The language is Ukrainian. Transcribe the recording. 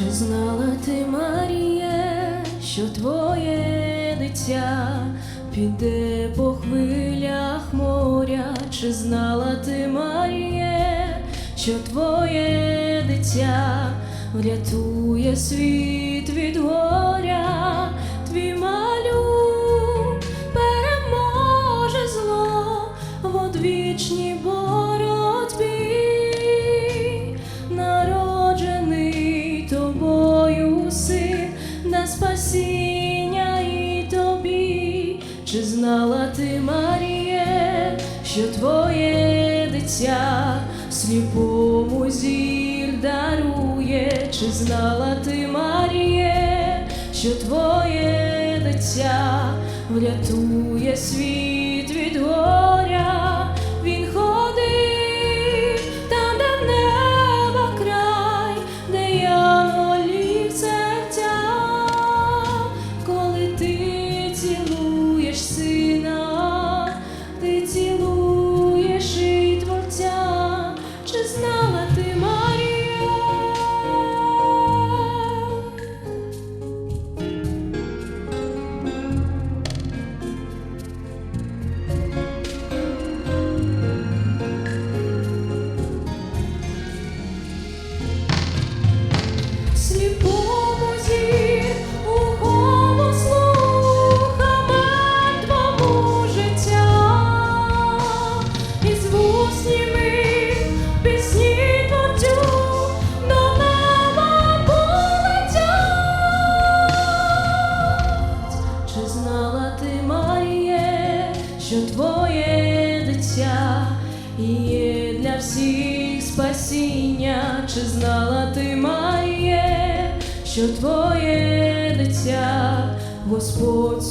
Чи знала ти, Маріє, що твоє дитя піде по хвилях моря? Чи знала ти, Маріє, що твоє дитя врятує світ знала ти, Маріє, що твоє дитя сліпому зір дарує? Чи знала ти, Маріє, що твоє дитя врятує світ твоє дитя є для всіх спасіння? Чи знала ти, має, що твоє дитя, Господь